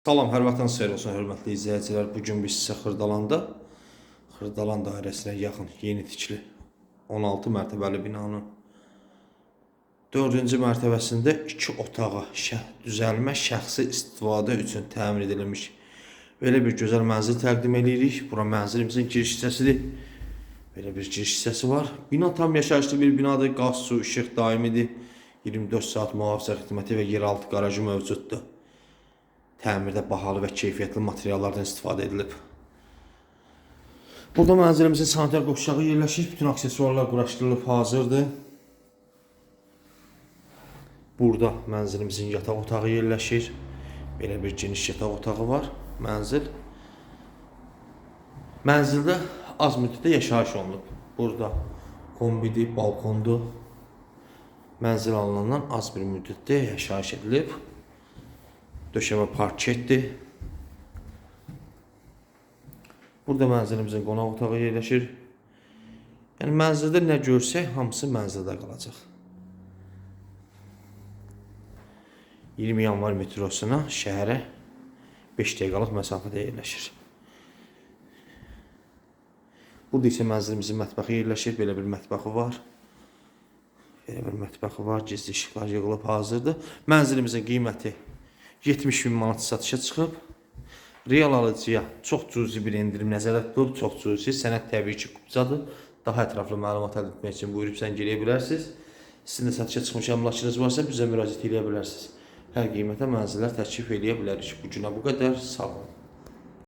Salam, hər vaxtınız xeyir olsun, hörmətli izləyicilər. Bu gün biz sizə Xırdalanda, Xırdalan dairəsinə yaxın yeni tikili 16 mərtəbəli binanın 4-cü mərtəbəsində 2 otağa şəh düzəlmə şəxsi istifadə üçün təmin edilmiş belə bir gözəl mənzil təqdim edirik. Bura mənzilimizin giriş hissəsidir. Belə bir giriş hissəsi var. Bina tam yaşayışlı bir binadır. Qaz, su, işıq daimidir. 24 saat mühafizə xidməti və yeraltı qarajı mövcuddur. Təmirdə bahalı və keyfiyyətli materiallardan istifadə edilib. Burada mənzilimizin sanitar qovşağı yerləşir. Bütün aksesuarlar quraşdırılıb hazırdır. Burada mənzilimizin yataq otağı yerləşir. Belə bir geniş yataq otağı var. Mənzil. Mənzildə az müddətdə yaşayış olunub. Burada kombidir, balkondur. Mənzil alınandan az bir müddətdə yaşayış edilib. Döşəmə parketdir. Burada mənzilimizin qonaq otağı yerləşir. Yəni mənzildə nə görsək, hamısı mənzildə qalacaq. 20 yanvar metrosuna şəhərə 5 dəqiqəlik məsafədə yerləşir. Burada isə mənzilimizin mətbəxi yerləşir. Belə bir mətbəxi var. Belə bir mətbəxi var. Gizli işıqlar yığılıb hazırdır. Mənzilimizin qiyməti 70 bin manat satışa çıxıb. Real alıcıya çox cüzi bir endirim nəzərdə tutulub. Çox cüzi. Sənəd təbii ki, qubcadır. Daha ətraflı məlumat əldə etmək üçün buyurub sən gələyə bilərsiniz. Sizin də satışa çıxmış əmlakınız varsa bizə müraciət edə bilərsiniz. Hər qiymətə mənzillər təklif edə bilərik. Bu günə bu qədər. Sağ olun.